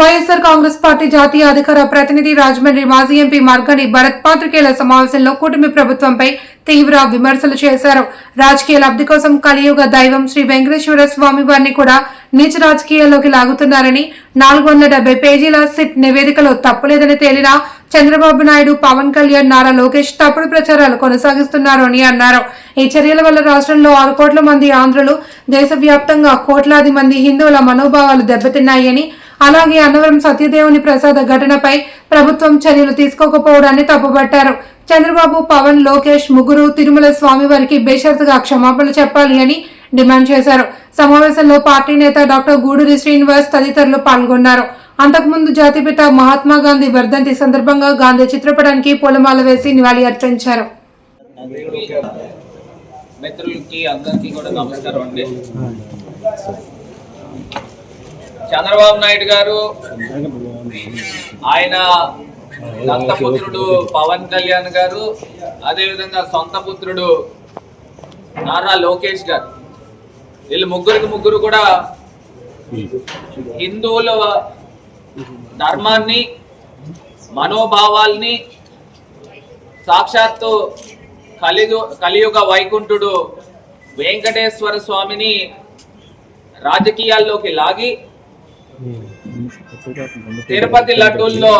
YSR Congress party జాతీయ అధికార ప్రతినిధి రాజమండ్రి మాజీ ఎంపీ మార్గని భరత్ పాత్రికేయుల సమావేశంలో కూటమి ప్రభుత్వంపై తీవ్ర విమర్శలు చేశారు. రాజకీయ లబ్ధి కోసం కలియుగ దైవం శ్రీ వెంకటేశ్వర స్వామి వారిని కూడా నీచ రాజకీయాల్లోకి లాగుతున్నారని నాలుగు వందల డెబ్బై పేజీల సిట్ నివేదికలో తప్పులేదని తేలినా చంద్రబాబు నాయుడు పవన్ కళ్యాణ్ నారా లోకేష్ తప్పుడు ప్రచారాలు కొనసాగిస్తున్నారు అని అన్నారు. ఈ చర్యల వల్ల రాష్ట్రంలో ఆరు కోట్ల మంది ఆంధ్రులు దేశవ్యాప్తంగా కోట్లాది మంది హిందువుల మనోభావాలు దెబ్బతిన్నాయని అలాగే అన్నవరం సత్యదేవుని ప్రసాద ఘటనపై ప్రభుత్వం చర్యలు తీసుకోకపోవడాన్ని తప్పుపట్టారు. చంద్రబాబు పవన్ లోకేష్ ముగ్గురు తిరుమల స్వామివారికి బేషరతుగా క్షమాపణలు చెప్పాలి అని డిమాండ్ చేశారు. సమావేశంలో పార్టీ నేత డాక్టర్ గూడూరి శ్రీనివాస్ తదితరులు పాల్గొన్నారు. అంతకుముందు జాతిపిత మహాత్మా గాంధీ వర్ధంతి సందర్భంగా గాంధీ చిత్రపటానికి పూలమాల వేసి నివాళి అర్పించారు. మిత్రులకి అందరికీ కూడా నమస్కారం అండి. చంద్రబాబు నాయుడు గారు ఆయన దత్తపుత్రుడు పవన్ కళ్యాణ్ గారు అదేవిధంగా సొంత పుత్రుడు నారా లోకేష్ గారు. వీళ్ళు ముగ్గురికి ముగ్గురు కూడా హిందువుల ధర్మాన్ని మనోభావాల్ని సాక్షాత్తు కలియు కలియుగ వైకుంఠుడు వెంకటేశ్వర స్వామిని రాజకీయాల్లోకి లాగి తిరుపతి లడ్డూల్లో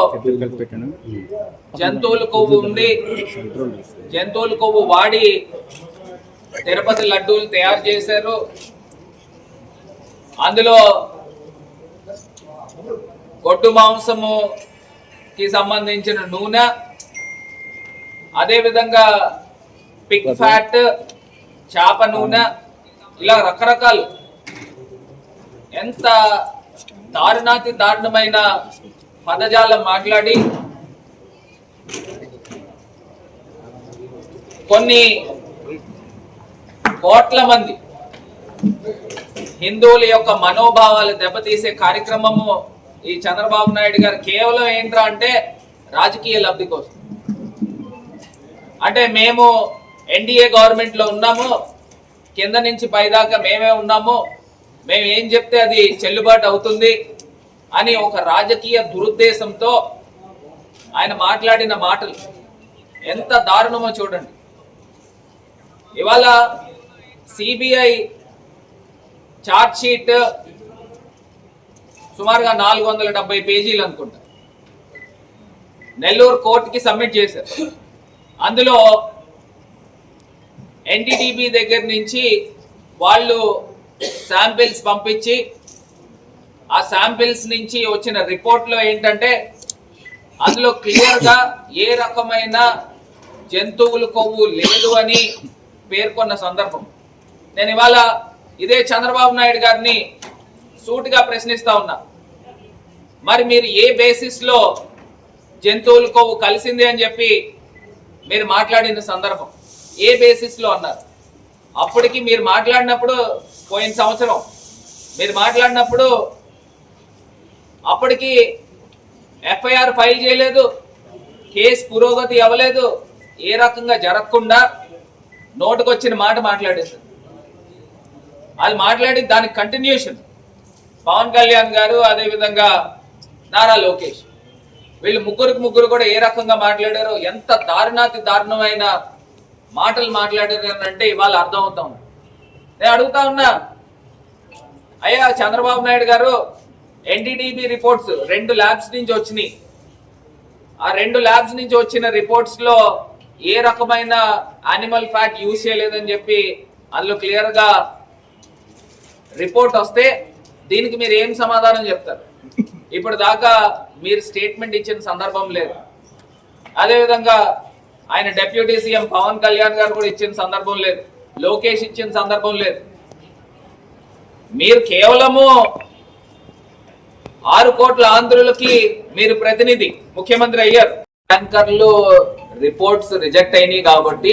జంతువుల కొవ్వు ఉండి జంతువుల కొవ్వు వాడి తిరుపతి లడ్డూలు తయారు చేశారు. అందులో గొడ్డు మాంసము కి సంబంధించిన నూనె అదేవిధంగా పిగ్ ఫ్యాట్ చేప నూనె ఇలా రకరకాలు. ఎంత దారుణాతి దారుణమైన పదజాలం మాట్లాడి కొన్ని కోట్ల మంది హిందువుల యొక్క మనోభావాలు దెబ్బతీసే కార్యక్రమము ఈ చంద్రబాబు నాయుడు గారు కేవలం ఏంట్రా అంటే రాజకీయ లబ్ధి కోసం. అంటే మేము ఎన్డీఏ గవర్నమెంట్లో ఉన్నాము కింద నుంచి పైదాకా మేమే ఉన్నాము మేము ఏం చెప్తే అది చెల్లుబాటు అవుతుంది అని ఒక రాజకీయ దురుద్దేశంతో ఆయన మాట్లాడిన మాటలు. ఎంత దారుణమో చూడండి. ఇవాళ సిబిఐ చార్జ్షీట్ సుమారుగా నాలుగు వందల డెబ్బై పేజీలు అనుకుంటా. నెల్లూరు కోర్టుకి సబ్మిట్ చేశారు. అందులో ఎన్టీటీబీ దగ్గర నుంచి వాళ్ళు శాంపిల్స్ పంపించి ఆ శాంపిల్స్ నుంచి వచ్చిన రిపోర్ట్లో ఏంటంటే అందులో క్లియర్గా ఏ రకమైన జంతువుల కొవ్వు లేదు అని పేర్కొన్న సందర్భం. నేను ఇవాళ ఇదే చంద్రబాబు నాయుడు గారిని సూటిగా ప్రశ్నిస్తా ఉన్నా. మరి మీరు ఏ బేసిస్లో జంతువుల కొవ్వు కలిసింది అని చెప్పి మీరు మాట్లాడిన సందర్భం. ఏ బేసిస్లో అన్నారు. అప్పటికి మీరు మాట్లాడినప్పుడు పోయిన సంవత్సరం మీరు మాట్లాడినప్పుడు అప్పటికి ఎఫ్ఐఆర్ ఫైల్ చేయలేదు కేసు పురోగతి అవ్వలేదు ఏ రకంగా జరగకుండా నోటుకొచ్చిన మాట మాట్లాడింది అది మాట్లాడి దానికి కంటిన్యూషన్ పవన్ కళ్యాణ్ గారు అదేవిధంగా నారా లోకేష్ వీళ్ళు ముగ్గురికి ముగ్గురు కూడా ఏ రకంగా మాట్లాడారో ఎంత దారుణాతి దారుణమైన మాటలు మాట్లాడారు అంటే ఇవాళ అర్థమవుతా ఉంది. నేను అడుగుతా ఉన్నా. అయ్యా చంద్రబాబు నాయుడు గారు ఎన్డీడీబీ రిపోర్ట్స్ రెండు ల్యాబ్స్ నుంచి వచ్చినాయి. ఆ రెండు ల్యాబ్స్ నుంచి వచ్చిన రిపోర్ట్స్లో ఏ రకమైన యానిమల్ ఫ్యాట్ యూజ్ చేయలేదని చెప్పి అందులో క్లియర్గా రిపోర్ట్ వస్తే దీనికి మీరు ఏం సమాధానం చెప్తారు? ఇప్పుడు దాకా మీరు స్టేట్మెంట్ ఇచ్చిన సందర్భం లేదు. అదేవిధంగా ఆయన డెప్యూటీ సీఎం పవన్ కళ్యాణ్ గారు కూడా ఇచ్చిన సందర్భం లేదు. లోకేష్ ఇచ్చిన సందర్భం లేదు. మీరు కేవలము ఆరు కోట్ల ఆంధ్రులకి మీరు ప్రతినిధి ముఖ్యమంత్రి అయ్యారు. ట్యాంకర్లు రిపోర్ట్స్ రిజెక్ట్ అయినాయి కాబట్టి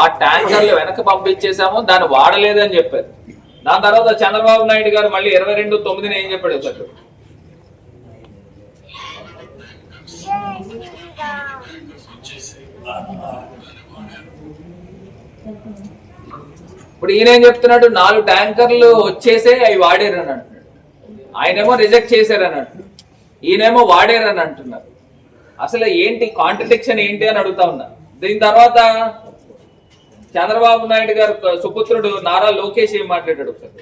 ఆ ట్యాంకర్లు వెనక్కి పంపించేశాము దాన్ని వాడలేదని చెప్పారు. దాని తర్వాత చంద్రబాబు నాయుడు గారు మళ్ళీ ఇరవై రెండు తొమ్మిదిన ఏం చెప్పాడు సార్ ఇప్పుడు ఈయన ఏం చెప్తున్నాడు? నాలుగు ట్యాంకర్లు వచ్చేసే అవి వాడారు అని అంటున్నాడు. ఆయనేమో రిజెక్ట్ చేశారని అంటున్నాడు. ఈయనేమో వాడారు అని అంటున్నారు. అసలు ఏంటి కాంట్రడిక్షన్ ఏంటి అని అడుగుతా ఉన్నా. దీని తర్వాత చంద్రబాబు నాయుడు గారు సుపుత్రుడు నారా లోకేష్ ఏం మాట్లాడాడు ఒకసారి?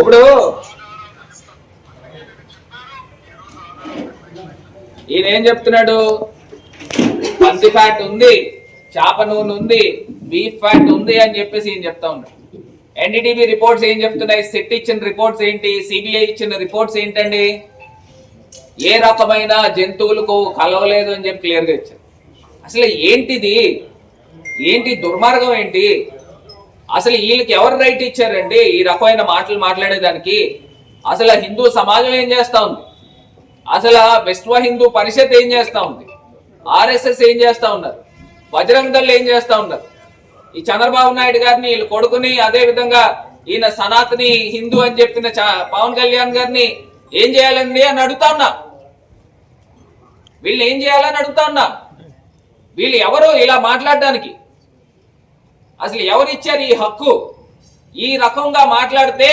ఇప్పుడు ఈయన ఏం చెప్తున్నాడు? పంది ఫ్యాట్ ఉంది చేప నూనె ఉంది బీఫ్ ఫ్యాట్ ఉంది అని చెప్పేసి ఈయన చెప్తా ఉన్నాడు. ఎన్డీటీవీ రిపోర్ట్స్ ఏం చెప్తున్నాయి? సెట్ ఇచ్చిన రిపోర్ట్స్ ఏంటి? సిబిఐ ఇచ్చిన రిపోర్ట్స్ ఏంటండి? ఏ రకమైన జంతువులకు కలవలేదు అని చెప్పి క్లియర్గా ఇచ్చారు. అసలు ఏంటిది? ఏంటి దుర్మార్గం ఏంటి? అసలు వీళ్ళకి ఎవరు రైట్ ఇచ్చారండి? ఈ రకమైన మాటలు మాట్లాడేదానికి. అసలు హిందూ సమాజం ఏం చేస్తా ఉంది? అసలు విశ్వ హిందూ పరిషత్ ఏం చేస్తా ఉంది? ఆర్ఎస్ఎస్ ఏం చేస్తా ఉన్నారు? బజరంగ దళ్ళు ఏం చేస్తా ఉన్నారు? ఈ చంద్రబాబు నాయుడు గారిని వీళ్ళు కొడుకుని అదే విధంగా ఈయన సనాతని హిందూ అని చెప్పిన పవన్ కళ్యాణ్ గారిని ఏం చేయాలండి అని అడుగుతా ఉన్నా. వీళ్ళు ఏం చేయాలని అడుగుతా ఉన్నా. వీళ్ళు ఎవరు ఇలా మాట్లాడడానికి? అసలు ఎవరిచ్చారు ఈ హక్కు? ఈ రకంగా మాట్లాడితే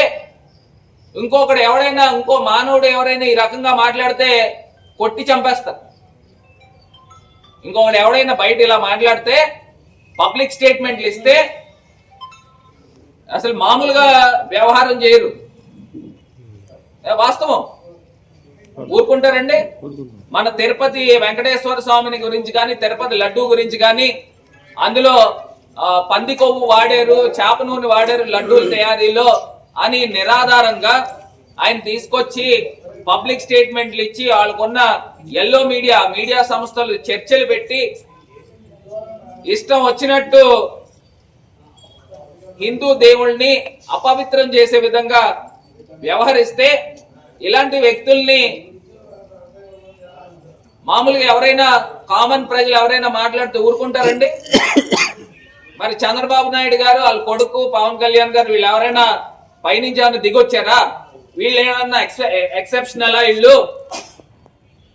ఇంకొకడు ఎవడైనా ఇంకో మానవుడు ఎవరైనా ఈ రకంగా మాట్లాడితే కొట్టి చంపేస్తారు. ఇంకొకడు ఎవడైనా బయట ఇలా మాట్లాడితే పబ్లిక్ స్టేట్మెంట్లు ఇస్తే అసలు మామూలుగా వ్యవహారం చేయరు. వాస్తవం? ఊరుకుంటారండి మన తిరుపతి వెంకటేశ్వర స్వామిని గురించి కానీ తిరుపతి లడ్డు గురించి కానీ అందులో పంది కొవ్వు వాడారు చేప నూనె వాడారు లడ్డూల తయారీలో అని నిరాధారంగా ఆయన తీసుకొచ్చి పబ్లిక్ స్టేట్మెంట్లు ఇచ్చి వాళ్ళకున్న ఎల్లో మీడియా మీడియా సంస్థలు చర్చలు పెట్టి ఇష్టం వచ్చినట్టు హిందూ దేవుల్ని అపవిత్రం చేసే విధంగా వ్యవహరిస్తే ఇలాంటి వ్యక్తుల్ని మామూలుగా ఎవరైనా కామన్ ప్రజలు ఎవరైనా మాట్లాడితే ఊరుకుంటారండి? మరి చంద్రబాబు నాయుడు గారు వాళ్ళ కొడుకు పవన్ కళ్యాణ్ గారు వీళ్ళు ఎవరైనా పైనుంచి ఏమైనా దిగొచ్చారా? వీళ్ళు ఏమన్నా ఎక్సెప్షనలా వీళ్ళు?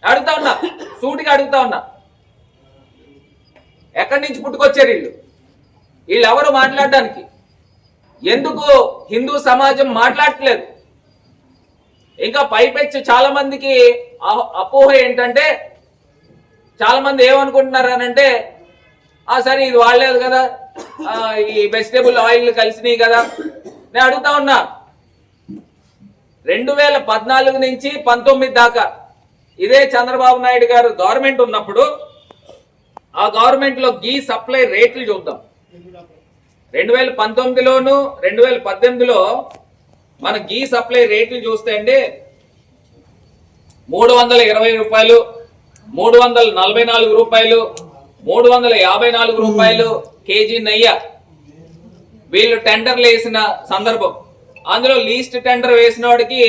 అడుగుతా ఉన్నా సూటిగా అడుగుతా ఉన్నా. ఎక్కడి నుంచి పుట్టుకొచ్చారు వీళ్ళు? వీళ్ళు ఎవరు మాట్లాడడానికి? ఎందుకు హిందూ సమాజం మాట్లాడట్లేదు? ఇంకా పైపెచ్చు చాలా మందికి అపోహ ఏంటంటే చాలా మంది ఏమనుకుంటున్నారు అని అంటే ఆ సరే ఇది వాడలేదు కదా ఈ వెజిటేబుల్ ఆయిల్ కలిసినాయి కదా. నేను అడుగుతా ఉన్నా. రెండు వేల పద్నాలుగు నుంచి పంతొమ్మిది దాకా ఇదే చంద్రబాబు నాయుడు గారు గవర్నమెంట్ ఉన్నప్పుడు ఆ గవర్నమెంట్లో గీ సప్లై రేట్లు చూద్దాం. రెండు వేల పంతొమ్మిదిలోను రెండు వేల పద్దెనిమిదిలో మన గీ సప్లై రేట్లు చూస్తే అండి మూడు వందల ఇరవై రూపాయలు మూడు వందల నలభై నాలుగు రూపాయలు మూడు వందల యాభై నాలుగు రూపాయలు కేజీ నెయ్య. వీళ్ళు టెండర్లు వేసిన సందర్భం. అందులో లీస్ట్ టెండర్ వేసిన వాడికి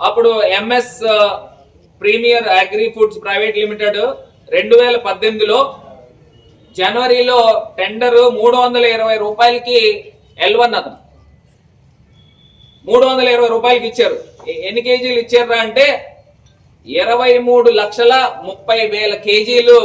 అప్పుడు MS premier agri foods private limited రెండు వేల పద్దెనిమిదిలో జనవరిలో టెండర్ మూడు వందల ఇరవై రూపాయలకి ఎల్వన్ అతను. మూడు వందల ఇరవై రూపాయలకి ఇచ్చారు. ఎన్ని కేజీలు ఇచ్చారా అంటే ఇరవై మూడు లక్షల ముప్పై వేల కేజీలు